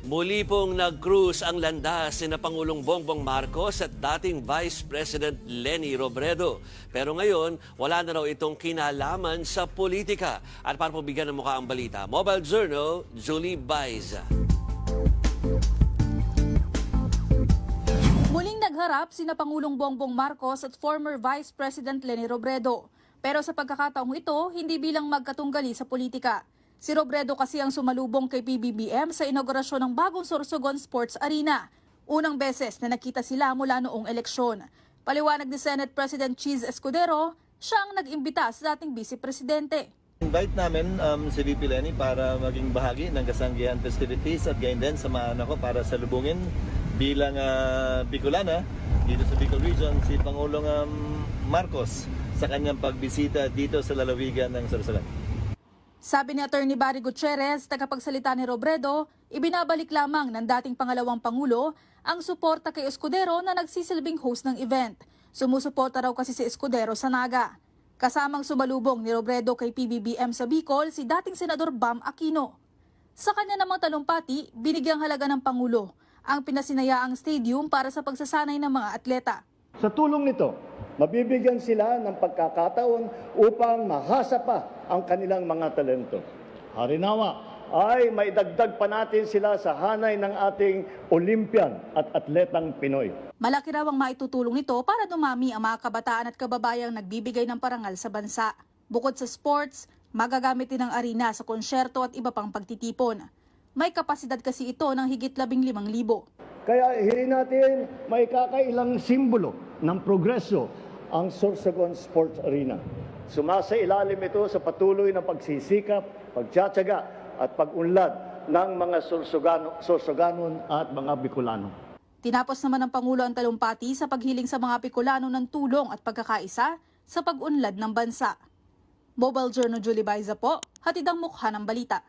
Muli pong nag-cruise ang landas ni na Pangulong Bongbong Marcos at dating Vice President Leni Robredo. Pero ngayon, wala na raw itong kinalaman sa politika. At para po bigyan ng mukha ang balita, Mobile Journal, Julie Baiza. Muling nagharap sina Pangulong Bongbong Marcos at former Vice President Leni Robredo. Pero sa pagkakataong ito, hindi bilang magkatunggali sa politika. Si Robredo kasi ang sumalubong kay PBBM sa inaugurasyon ng bagong Sorsogon Sports Arena. Unang beses na nakita sila mula noong eleksyon. Paliwanag ni Senate President Cheese Escudero, siya ang nag-imbita sa dating Vice Presidente. Invite namin um, si VP Lenny para maging bahagi ng kasanggihan festivities at gayon din samahan ako para salubungin bilang uh, Bicolana dito sa Bicol Region si Pangulong um, Marcos sa kanyang pagbisita dito sa lalawigan ng Sorsogon. Sabi ni Attorney Barry Gutierrez, tagapagsalita ni Robredo, ibinabalik lamang ng dating pangalawang pangulo ang suporta kay Escudero na nagsisilbing host ng event. Sumusuporta raw kasi si Escudero sa Naga. Kasamang sumalubong ni Robredo kay PBBM sa Bicol si dating Senador Bam Aquino. Sa kanya namang talumpati, binigyang halaga ng Pangulo ang pinasinayaang stadium para sa pagsasanay ng mga atleta. Sa tulong nito, mabibigyan sila ng pagkakataon upang mahasa pa ang kanilang mga talento. Harinawa ay maidagdag pa natin sila sa hanay ng ating Olympian at atletang Pinoy. Malaki raw ang maitutulong nito para dumami ang mga kabataan at kababayang nagbibigay ng parangal sa bansa. Bukod sa sports, magagamit din ang arena sa konsyerto at iba pang pagtitipon. May kapasidad kasi ito ng higit 15,000. Kaya hiling natin may kakailang simbolo ng progreso ang Sorsogon Sports Arena. Sumasa ilalim ito sa patuloy na pagsisikap, pagtsatsaga at pag-unlad ng mga Sorsogano, Sorsoganon at mga Bicolano. Tinapos naman ng Pangulo ang talumpati sa paghiling sa mga Bicolano ng tulong at pagkakaisa sa pag-unlad ng bansa. Mobile Journal Julie Baiza po, hatid ang mukha ng balita.